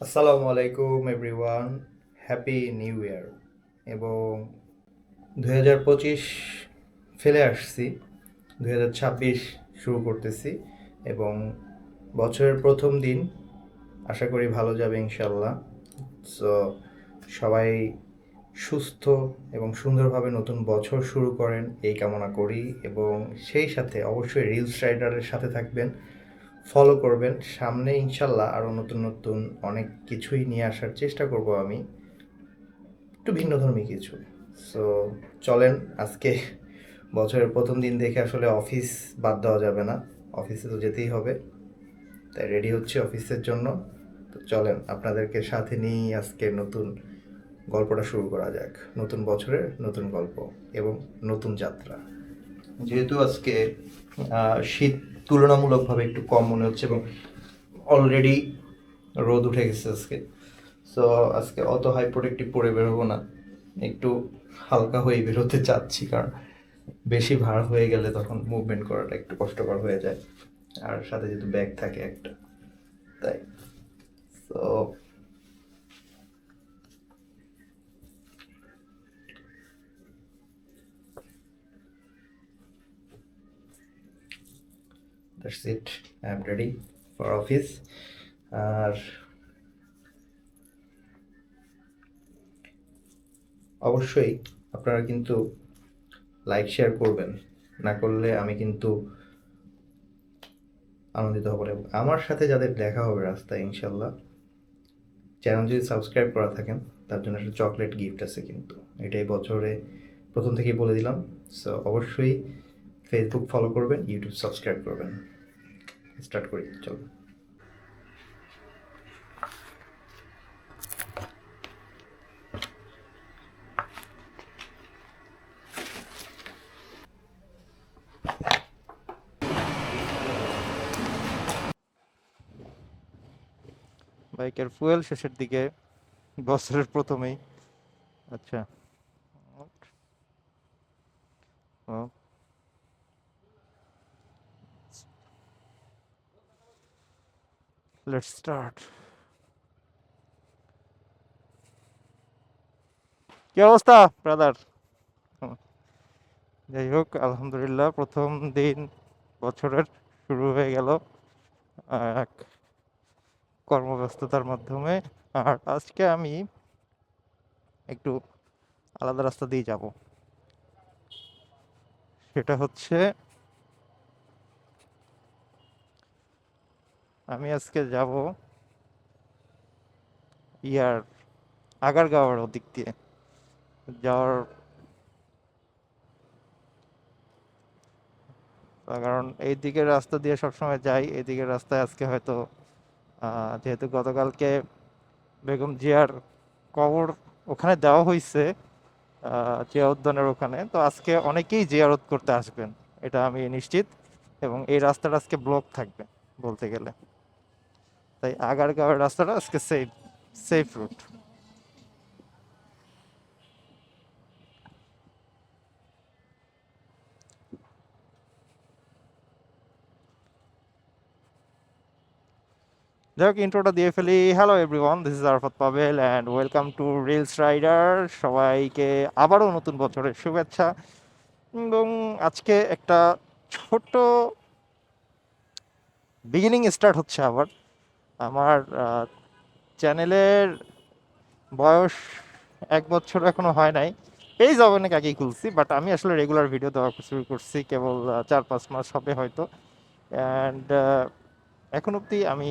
আসসালামু আলাইকুম everyone happy new year এবং দুই হাজার পঁচিশ ফেলে আসছি, দুই হাজার ছাব্বিশ শুরু করতেছি, এবং বছরের প্রথম দিন, আশা করি ভালো যাবে ইনশাল্লাহ সো সবাই সুস্থ এবং সুন্দরভাবে নতুন বছর শুরু করেন, এই কামনা করি, এবং সেই সাথে অবশ্যই রিলস রাইডারের সাথে থাকবেন। ফলো করবেন। সামনে ইনশাল্লাহ আরও নতুন নতুন অনেক কিছুই নিয়ে আসার চেষ্টা করব আমি। একটু ভিন্নধর্মী কিছু। সো চলেন আজকে বছরের প্রথম দিন দেখে আসলে অফিস বাদ দেওয়া যাবে না। অফিসে তো যেতেই হবে। তাই রেডি হচ্ছে অফিসের জন্য। তো চলেন আপনাদেরকে সাথে নিয়েই আজকে নতুন গল্পটা শুরু করা যাক। নতুন বছরের নতুন গল্প এবং নতুন যাত্রা। যেহেতু আজকে শীত তুলনামূলকভাবে একটু কম মনে হচ্ছে এবং অলরেডি রোদ উঠে গেছে আজকে। সো আজকে অত হাই প্রোটেক্টিভ পরে বেরোবো না। একটু হালকা হয়ে বেরোতে চাচ্ছি কারণ বেশি ভার হয়ে গেলে তখন মুভমেন্ট করাটা একটু কষ্টকর হয়ে যায়। আর সাথে যেহেতু ব্যাগ থাকে একটা। তাই। তো that's it I am ready for office আর অবশ্যই আপনারা কিন্তু লাইক শেয়ার করবেন। না করলে আমি কিন্তু আনন্দিত হব। এবং আমার সাথে যাদের দেখা হবে রাস্তায়, ইনশাল্লাহ চ্যানেল যদি সাবস্ক্রাইব করা থাকেন, তার জন্য একটা চকলেট গিফট আছে কিন্তু। এটাই বছরে প্রথম থেকেই বলে দিলাম। সো অবশ্যই ফেসবুক ফলো করবেন ইউটিউব সাবস্ক্রাইব করবেন। স্টার্ট করি চলো। বাইকের ফুয়েল শেষের দিকে বছরের প্রথমেই। আচ্ছা। ও। Let's start. কি অবস্থা ব্রাদার যাই হোক, আলহামদুলিল্লাহ, প্রথম দিন বছরের শুরু হয়ে গেল, এক কর্মব্যস্ততার মাধ্যমে। আর আজকে আমি একটু আলাদা রাস্তা দিয়ে যাব। সেটা হচ্ছে আমি আজকে যাব ইয়ার আগারগাঁওয়ের ওদিক দিয়ে। যাওয়ার কারণ এই দিকের রাস্তা দিয়ে সবসময় যাই এই রাস্তায় আজকে হয়তো যেহেতু গতকালকে বেগম জিয়ার কবর ওখানে দেওয়া হয়েছে জিয়া উদ্যানের ওখানে, তো আজকে অনেকেই জিয়ারত করতে আসবেন, এটা আমি নিশ্চিত এবং এই রাস্তাটা আজকে ব্লক থাকবে বলতে গেলে। তাই আগারগাঁওয়ের রাস্তাটা আজকে সেফ সেফ রুট যাই হোক ইন্ট্রোটা দিয়ে ফেলি। Hello everyone this is Arafat Pabel and welcome to reels rider সবাইকে আবারও নতুন বছরের শুভেচ্ছা। এবং আজকে একটা ছোট বিগিনিং স্টার্ট হচ্ছে আবার। আমার চ্যানেলের বয়স এক বছর এখনও হয় নাই। পেজ অনেক আগেই খুলছি বাট আমি আসলে রেগুলার ভিডিও দেওয়া শুরু করছি, কেবল চার পাঁচ মাস হবে হয়তো। অ্যান্ড এখন অবধি আমি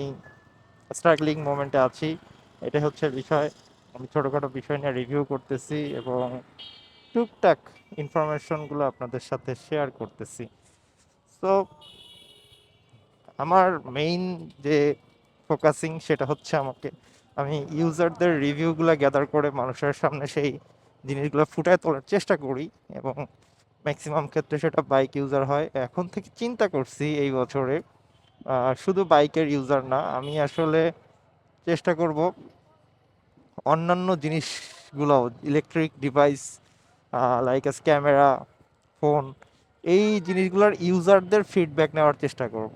স্ট্রাগলিং মোমেন্টে আছি। এটা হচ্ছে বিষয়। আমি ছোটোখাটো বিষয় নিয়ে রিভিউ করতেছি এবং টুকটাক ইনফরমেশনগুলো আপনাদের সাথে শেয়ার করতেছি। সো আমার মেইন যে ফোকাসিং সেটা হচ্ছে আমাকে। আমি ইউজারদের রিভিউগুলো গ্যাদার করে মানুষের সামনে সেই জিনিসগুলো ফুটায় তোলার চেষ্টা করি এবং ম্যাক্সিমাম ক্ষেত্রে সেটা বাইক ইউজার হয়। এখন থেকে চিন্তা করছি এই বছরে শুধু বাইকের ইউজার না, আমি আসলে চেষ্টা করব অন্যান্য জিনিসগুলো electric device like as camera phone এই জিনিসগুলোর ইউজারদের ফিডব্যাক নেওয়ার চেষ্টা করব।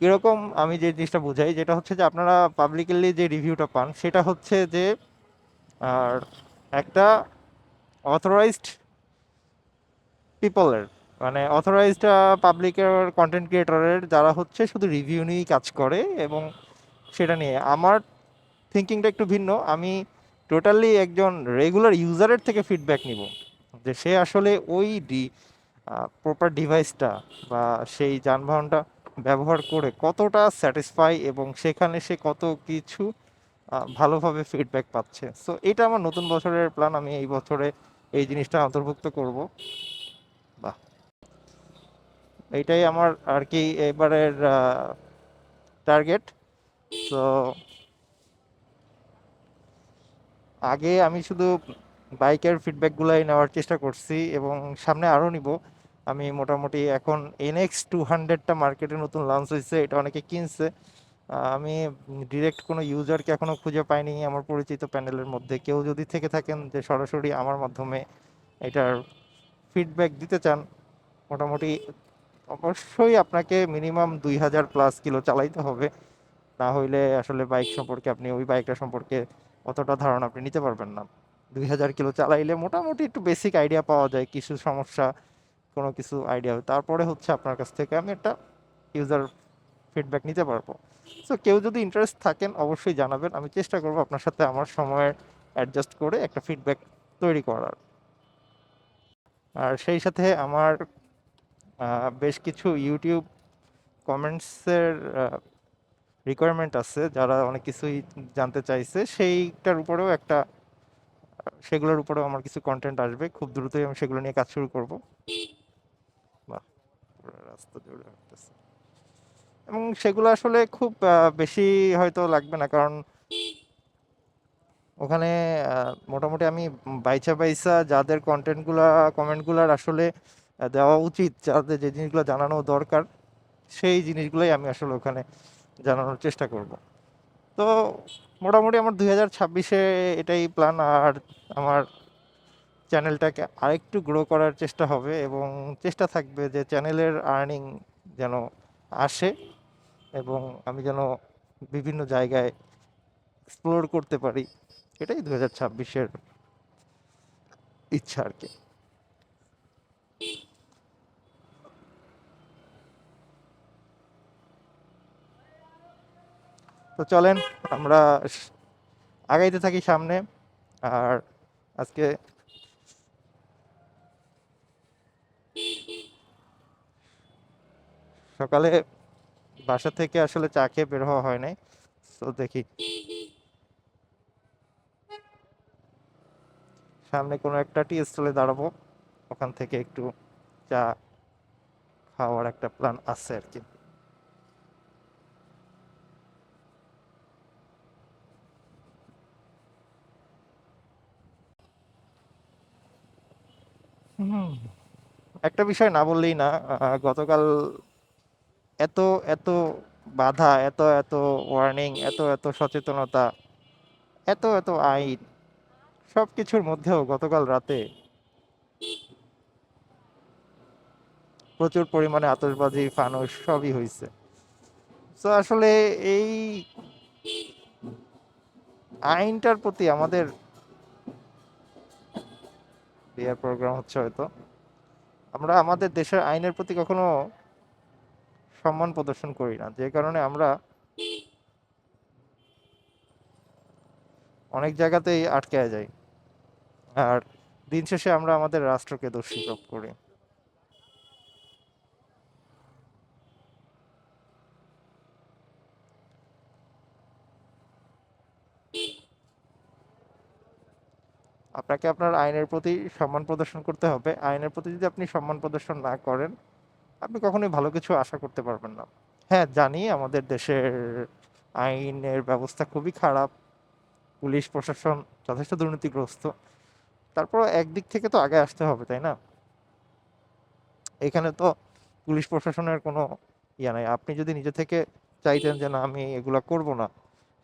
কীরকম আমি যে জিনিসটা বুঝাই, যেটা হচ্ছে যে আপনারা পাবলিকলি যে রিভিউটা পান, সেটা হচ্ছে যে, আর একটা অথরাইজড পিপলের মানে অথরাইজড পাবলিকের কন্টেন্ট ক্রিয়েটরের যারা হচ্ছে শুধু রিভিউ নিয়েই কাজ করে এবং সেটা নিয়ে। আমার থিঙ্কিংটা একটু ভিন্ন। আমি টোটালি একজন রেগুলার ইউজারের থেকে ফিডব্যাক নিব, যে সে আসলে ওই ডি প্রপার ডিভাইসটা বা সেই যানবাহনটা ব্যবহার করে কতটা স্যাটিসফাই এবং সেখানে সে কত কিছু ভালোভাবে ফিডব্যাক পাচ্ছে। সো এটা আমার নতুন বছরের প্ল্যান আমি এই বছরে এই জিনিসটা অন্তর্ভুক্ত করব। বাহ! এইটাই আমার আর কি এবারের টার্গেট তো আগে আমি শুধু বাইকের ফিডব্যাকগুলাই নেওয়ার চেষ্টা করছি এবং সামনে আরও নিব। আমি মোটামুটি এখন এনএক্স টু হান্ড্রেডটা মার্কেটে নতুন লঞ্চ হয়েছে, এটা অনেকে কিনছে। আমি ডিরেক্ট কোনো ইউজারকে এখনও খুঁজে পাইনি আমার পরিচিত প্যানেলের মধ্যে। কেউ যদি থেকে থাকেন যে সরাসরি আমার মাধ্যমে এটার ফিডব্যাক দিতে চান, মোটামুটি অবশ্যই আপনাকে মিনিমাম দুই হাজার প্লাস কিলো চালাইতে হবে। না হইলে আসলে বাইক সম্পর্কে আপনি ওই বাইকটা সম্পর্কে অতটা ধারণা আপনি নিতে পারবেন না। দুই হাজার কিলো চালাইলে মোটামুটি একটু বেসিক আইডিয়া পাওয়া যায়, কিছু সমস্যা কোনো কিছু আইডিয়া হবে। তারপরে হচ্ছে আপনার কাছ থেকে আমি একটা ইউজার ফিডব্যাক নিতে পারব। সো কেউ যদি ইন্টারেস্ট থাকেন, অবশ্যই জানাবেন। আমি চেষ্টা করব আপনার সাথে আমার সময়ের অ্যাডজাস্ট করে একটা ফিডব্যাক তৈরি করার। আর সেই সাথে আমার বেশ কিছু ইউটিউব কমেন্টসের রিকোয়ারমেন্ট আছে। যারা অনেক কিছুই জানতে চাইছে, সেইটার উপরেও একটা, সেগুলোর উপরেও আমার কিছু কন্টেন্ট আসবে। খুব দ্রুতই আমি সেগুলো নিয়ে কাজ শুরু করব। রাস্তা জুড়ে হাঁটতেছে এবং সেগুলো আসলে খুব বেশি হয়তো লাগবে না, কারণ ওখানে মোটামুটি আমি বাইচা বাইসা যাদের কন্টেন্টগুলা কমেন্টগুলার আসলে দেওয়া উচিত, যাদের যে জিনিসগুলো জানানো দরকার, সেই জিনিসগুলোই আমি আসলে ওখানে জানানোর চেষ্টা করব। তো মোটামুটি আমার দুই হাজার ছাব্বিশে এটাই প্ল্যান আর আমার চ্যানেলটাকে আরেকটু গ্রো করার চেষ্টা হবে এবং চেষ্টা থাকবে যে চ্যানেলের আর্নিং যেন আসে এবং আমি যেন বিভিন্ন জায়গায় এক্সপ্লোর করতে পারি। এটাই দু হাজার ছাব্বিশের ইচ্ছা আর কি। তো চলেন আমরা আগাইতে থাকি সামনে। আর আজকে সকালে বাসা থেকে আসলে চা খেয়ে বের হওয়া হয় নাই। তো দেখি। সামনে কোনো একটা টি স্টলে দাঁড়াবো। ওখান থেকে একটু চা খাওয়ার একটা প্ল্যান আছে আর কি। একটা বিষয় না বললেই না গতকাল এত এত বাধা, এত এত ওয়ার্নিং এত এত সচেতনতা, এত এত আইন সব কিছুর মধ্যেও গতকাল রাতে প্রচুর পরিমাণে আতশবাজি, ফানুস সবই হয়েছে তো আসলে এই আইনটার প্রতি আমাদের বিয়ার প্রোগ্রাম হচ্ছে হয়তো। আমরা আমাদের দেশের আইনের প্রতি কখনো সম্মান প্রদর্শন করি না। যে কারণে আমরা অনেক জায়গাতেই আটকে যাই। আর দিন শেষে আমরা আমাদের রাষ্ট্রকে দোষী সব করি। আপনাকে আপনার আইনের প্রতি সম্মান প্রদর্শন করতে হবে। আইনের প্রতি যদি আপনি সম্মান প্রদর্শন না করেন আপনি কখনোই ভালো কিছু আশা করতে পারবেন না। হ্যাঁ জানি আমাদের দেশের আইনের ব্যবস্থা খুবই খারাপ। পুলিশ, প্রশাসন যথেষ্ট দুর্নীতিগ্রস্ত। তারপর একদিক থেকে তো আগে আসতে হবে, তাই না? এখানে তো পুলিশ, প্রশাসনের কোনো ইয়ে নাই। আপনি যদি নিজে থেকে চাইতেন যে না, আমি এগুলা করব না,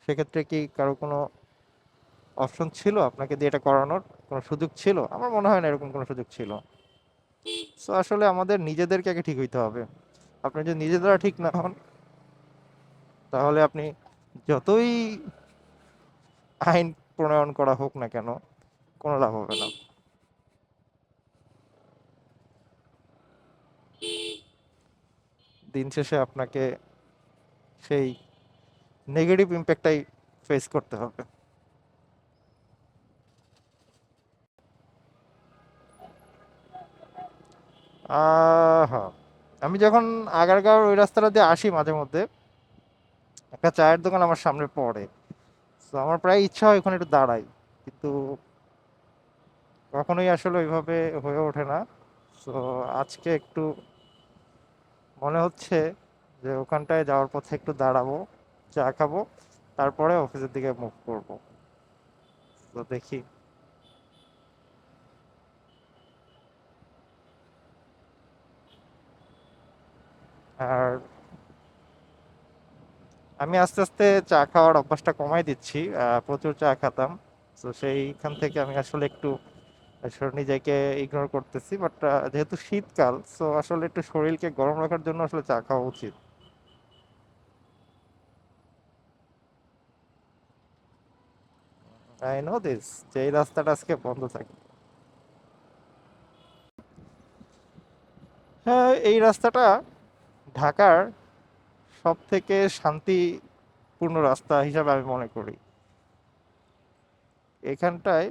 সেক্ষেত্রে কি কারও কোনো অপশন ছিল? আপনাকে দিয়ে এটা করানোর কোনো সুযোগ ছিল? আমার মনে হয় না এরকম কোনো সুযোগ ছিল। সো আসলে আমাদের নিজেদেরকে আগে ঠিক হইতে হবে। আপনি যদি নিজেরা ঠিক না হন, তাহলে আপনি যতই আইন প্রণয়ন করা হোক না কেন, কোনো লাভ হবে না। দিন শেষে আপনাকে সেই নেগেটিভ ইম্প্যাক্টটাই ফেস করতে হবে। আহা। আমি যখন আগারগাঁওর ওই রাস্তাটা দিয়ে আসি মাঝে মধ্যে, একটা চায়ের দোকান আমার সামনে পড়ে। তো আমার প্রায় ইচ্ছা হয় ওখানে একটু দাঁড়াই, কিন্তু কখনোই আসলে ওইভাবে হয়ে ওঠে না। তো আজকে একটু মনে হচ্ছে যে ওখানটায় যাওয়ার পথে একটু দাঁড়াবো, চা খাব, তারপরে অফিসের দিকে মুভ করব। তো দেখি। আর আমি আস্তে আস্তে চা খাওয়ার অভ্যাসটা কমাই দিচ্ছি প্রচুর চা খেতাম। তো সেইখান থেকে আমি আসলে একটু নিজেকে ইগনোর করতেছি বাট যেহেতু শীতকাল সো আসলে একটু শরীরকে গরম রাখার জন্য আসলে চা খাওয়া উচিত। আই নো দিস যে এই রাস্তাটা আজকে বন্ধ থাকে। হ্যাঁ এই রাস্তাটা ঢাকার সব থেকে শান্তিপূর্ণ রাস্তা হিসাবে আমি মনে করি। এখানটায়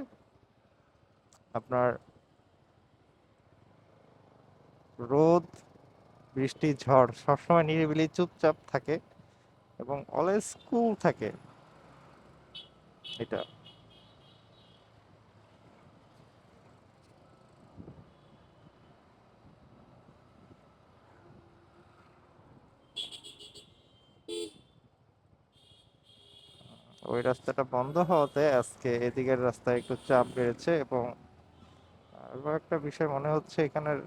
আপনার রোদ, বৃষ্টি, ঝড় সবসময় নিরিবিলি চুপচাপ থাকে এবং অলওয়েজ কুল থাকে। এটা। ওই রাস্তাটা বন্ধ হওয়াতে আজকে এদিকের রাস্তায় একটু চাপ বেড়েছে এবং আরও একটা বিষয় মনে হচ্ছে এখানের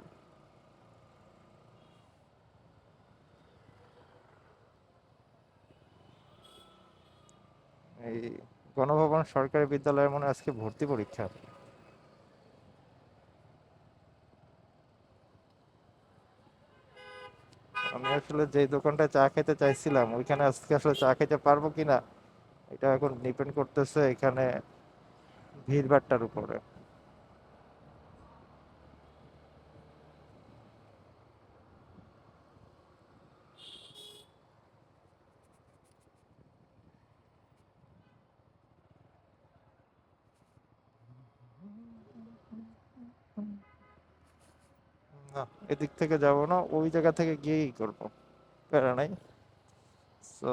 এই গণভবন সরকারি বিদ্যালয়ে মনে আজকে ভর্তি পরীক্ষা। আমি আসলে যে দোকানটায় চা খেতে চাইছিলাম, ওইখানে আজকে আসলে চা খেতে পারব কিনা এটা এখন ডিপেন্ড করতেছে এখানে ভিড়ভাট্টার উপরে। এদিক থেকে যাব না, ওই জায়গা থেকে গিয়েই করব। প্যারা নাই। তো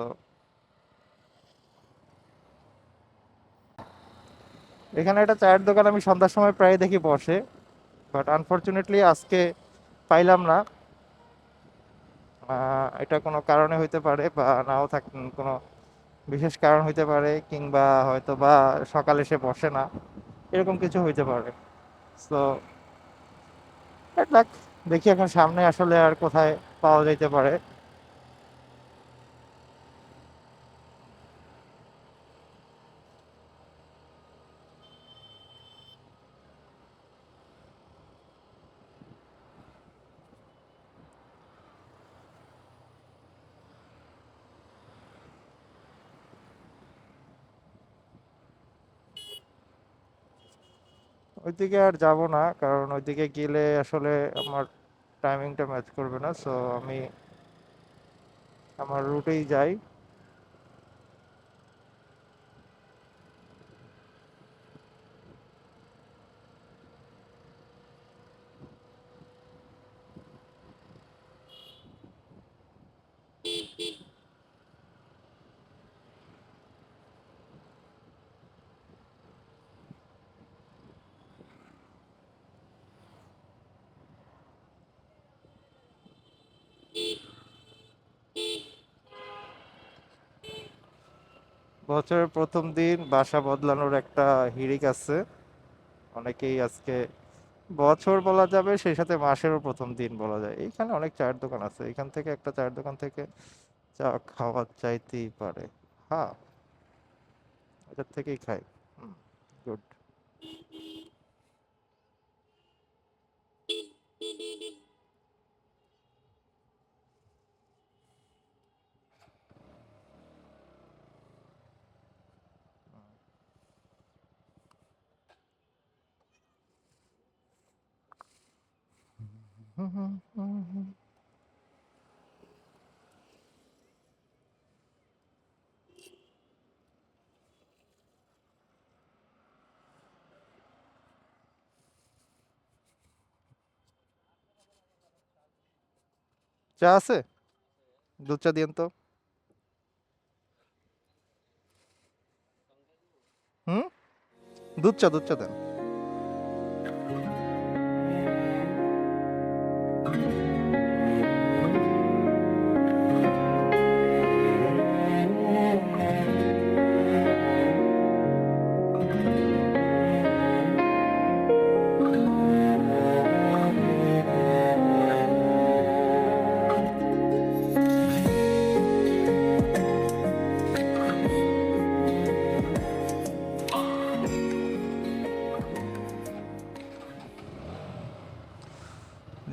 এখানে একটা চায়ের দোকান, আমি সন্ধ্যার সময় প্রায় দেখি বসে বাট আনফরচুনেটলি আজকে পাইলাম না। এটা কোনো কারণে হইতে পারে বা নাও থাক, কোনো বিশেষ কারণ হইতে পারে, কিংবা হয়তো বা সকালে সে বসে না, এরকম কিছু হইতে পারে। লাক দেখি এখন সামনে আসলে আর কোথায় পাওয়া যাইতে পারে। ওইদিকে আর যাব না, কারণ ওইদিকে গেলে আসলে আমার টাইমিংটা ম্যাচ করবে না সো আমি আমার রুটেই যাই। বছরের প্রথম দিন বাসা বদলানোর একটা হিড়িক আছে। অনেকেই আজকে বছর বলা যাবে, সেই সাথে মাসেরও প্রথম দিন বলা যায়। এইখানে অনেক চায়ের দোকান আছে। এখান থেকে একটা চায়ের দোকান থেকে চা খাওয়া চাইতেই পারে। হ্যাঁ এটার থেকেই খাই চা আছে? দুধ চা দিয়েন তো। হুম? দুধ চা দুধ চা দেন।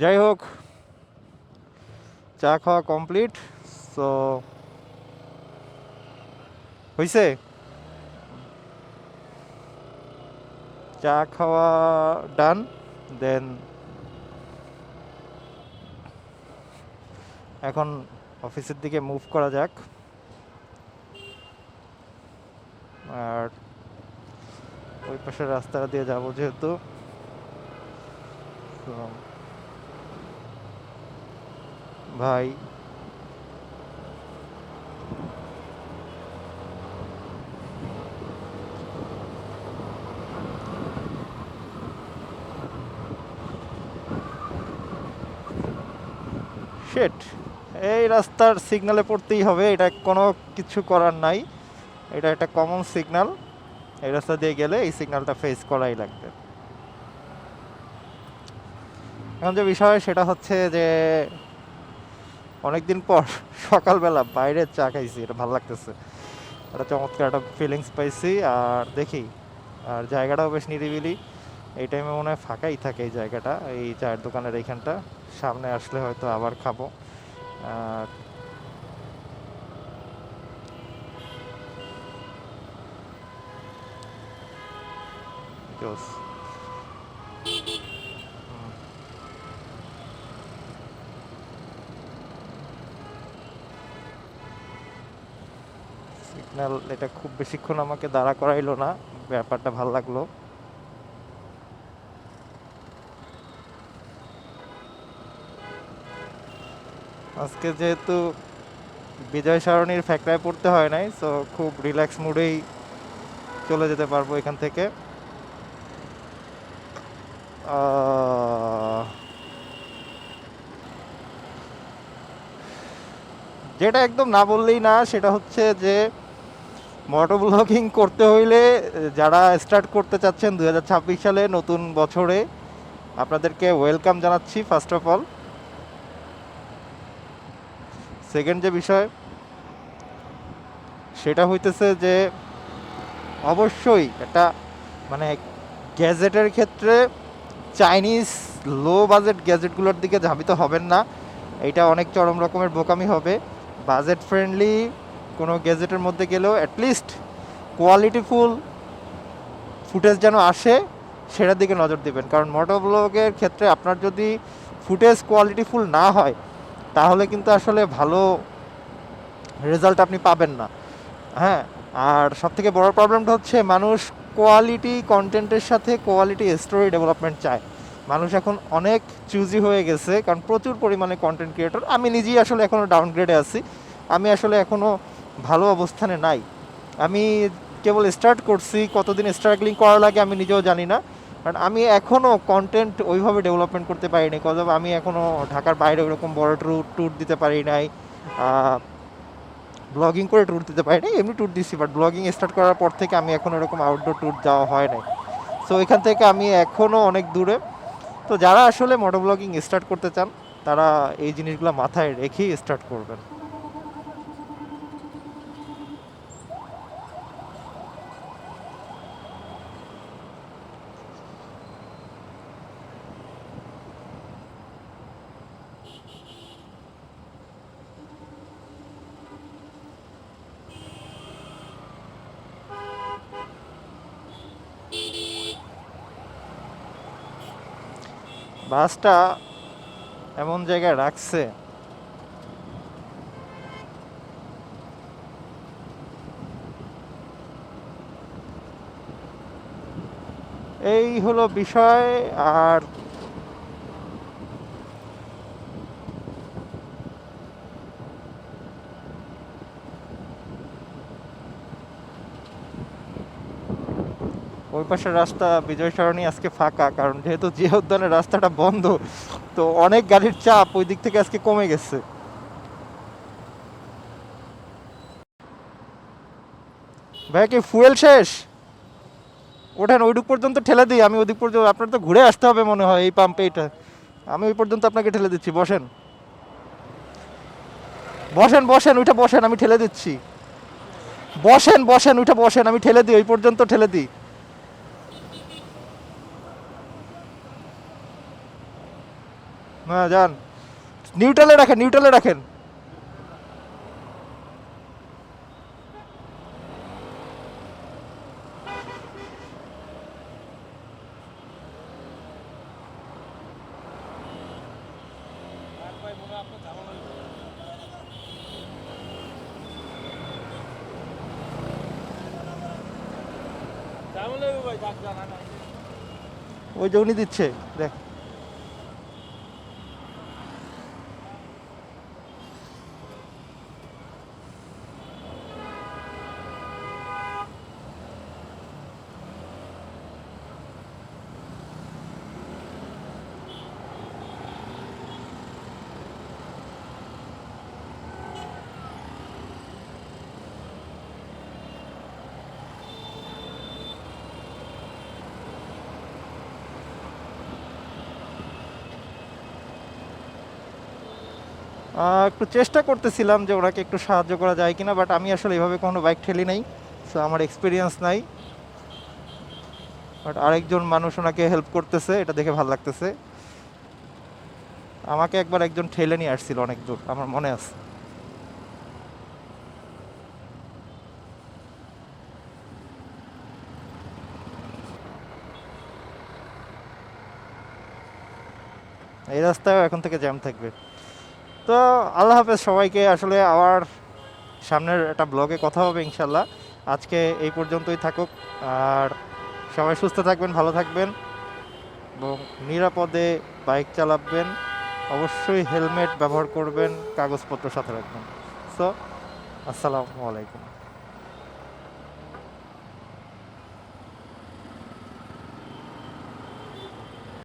যাই হোক, চা খাওয়া কমপ্লিট সো হইছে? চা খাওয়া ডান দেন এখন অফিসের দিকে মুভ করা যাক। আর ওই পাশের রাস্তাটা দিয়ে যাব যেহেতু। তো ভাই। শেট এই রাস্তার সিগনালে পড়তেই হবে, এটা কোনো কিছু করার নাই। এটা একটা কমন সিগন্যাল এই রাস্তা দিয়ে গেলে এই সিগনালটা ফেস করাই লাগবে। এখন যে বিষয়, সেটা হচ্ছে যে অনেকদিন পর সকালবেলা বাইরে চা খাইছি, এটা ভালো লাগতেছে। একটা চমৎকার একটা ফিলিংস পাইছি, আর দেখি, আর জায়গাটাও বেশ নিরিবিলি। এই টাইমে মনে হয় ফাঁকাই থাকে এই জায়গাটা, এই চায়ের দোকানের এইখানটা। সামনে আসলে হয়তো আবার খাব। আর জোস সিগন্যাল এটা খুব বেশিক্ষণ আমাকে দাঁড়া করাইলো না, ব্যাপারটা ভালো লাগল। আজকে যেহেতু বিজয় সারণীর ফ্যাক্টরায় পড়তে হয় নাই সো খুব রিল্যাক্স মুডেই চলে যেতে পারব এখান থেকে। যেটা একদম না বললেই না, সেটা হচ্ছে যে মোটো ব্লগিং করতে হইলে, যারা স্টার্ট করতে চাচ্ছেন দু হাজার ছাব্বিশ সালে নতুন বছরে, আপনাদেরকে ওয়েলকাম জানাচ্ছি ফার্স্ট অফ অল সেকেন্ড যে বিষয়, সেটা হইতেছে যে, অবশ্যই একটা মানে গ্যাজেটের ক্ষেত্রে চাইনিজ লো বাজেট গ্যাজেটগুলোর দিকে ধাবিত হবেন না। এটা অনেক চরম রকমের বোকামি হবে। বাজেট ফ্রেন্ডলি কোনো গ্যাজেটের মধ্যে গেলেও অ্যাটলিস্ট কোয়ালিটিফুল ফুটেজ যেন আসে, সেটার দিকে নজর দেবেন। কারণ মোটো ব্লগের ক্ষেত্রে আপনার যদি ফুটেজ কোয়ালিটিফুল না হয়, তাহলে কিন্তু আসলে ভালো রেজাল্ট আপনি পাবেন না। হ্যাঁ আর সব থেকে বড় প্রবলেমটা হচ্ছে মানুষ কোয়ালিটি কন্টেন্টের সাথে কোয়ালিটি স্টোরি ডেভেলপমেন্ট চায়। মানুষ এখন অনেক চুজি হয়ে গেছে, কারণ প্রচুর পরিমাণে কন্টেন্ট ক্রিয়েটর আমি নিজেই আসলে এখনও ডাউনগ্রেডে আছি। আমি আসলে এখনও ভালো অবস্থানে নাই। আমি কেবল স্টার্ট করছি, কতদিন স্ট্রাগলিং করা লাগে আমি নিজেও জানি না। কারণ আমি এখনও কন্টেন্ট ওইভাবে ডেভেলপমেন্ট করতে পারিনি। কজ আমি এখনও ঢাকার বাইরে ওইরকম বড় ট্যুর ট্যুর দিতে পারি নাই। ব্লগিং করে ট্যুর দিতে পারি নাই, এমনি ট্যুর দিচ্ছি বাট ব্লগিং স্টার্ট করার পর থেকে আমি এখন এরকম আউটডোর ট্যুর যাওয়া হয় নাই। সো এখান থেকে আমি এখনও অনেক দূরে। তো যারা আসলে মোটো ব্লগিং স্টার্ট করতে চান, তারা এই জিনিসগুলো মাথায় রেখেই স্টার্ট করবেন। বাসটা এমন জায়গায় রাখছে। এই হলো বিষয় আর ওই পাশের রাস্তা বিজয় সরণি আজকে ফাঁকা, কারণ যেহেতু জিয়া উদ্যানের রাস্তাটা বন্ধ, তো অনেক গাড়ির চাপ ওই দিক থেকে আজকে কমে গেছে। ভাই, কি ফুয়েল শেষ? ওঠেন ওইটুক পর্যন্ত ঠেলে দিই, আমি ওদিক পর্যন্ত, আপনার তো ঘুরে আসতে হবে মনে হয় এই পাম্পে এটা আমি ওই পর্যন্ত আপনাকে ঠেলে দিচ্ছি, বসেন। বসেন বসেন ওইটা বসেন, আমি ঠেলে দিচ্ছি। বসেন বসেন ওইটা বসেন, আমি ঠেলে দিই, ওই পর্যন্ত ঠেলে দিই। হ্যাঁ যান। নিউট্রালে রাখেন নিউট্রালে রাখেন। ওই যে উনি দিচ্ছে দেখ। একটু চেষ্টা করতেছিলাম যে ওনাকে একটু সাহায্য করা যায় কিনা বাট আমি আসলে এভাবে কোনো বাইক ঠেলি নাই সো আমার এক্সপিরিয়েন্স নাই। বাট আরেকজন মানুষ ওনাকে হেল্প করতেছে, এটা দেখে ভালো লাগতেছে। আমাকে একবার একজন ঠেলে নিয়ে আসছিল অনেক দূর আমার মনে আছে। এই রাস্তায় এখন থেকে জ্যাম থাকবে। তো আল্লাহ হাফেজ সবাইকে আসলে আবার সামনের একটা ব্লগে কথা হবে ইনশাল্লাহ আজকে এই পর্যন্তই থাকুক। আর সবাই সুস্থ থাকবেন, ভালো থাকবেন এবং নিরাপদে বাইক চালাবেন, অবশ্যই হেলমেট ব্যবহার করবেন, কাগজপত্র সাথে রাখবেন। সো আসসালামু আলাইকুম।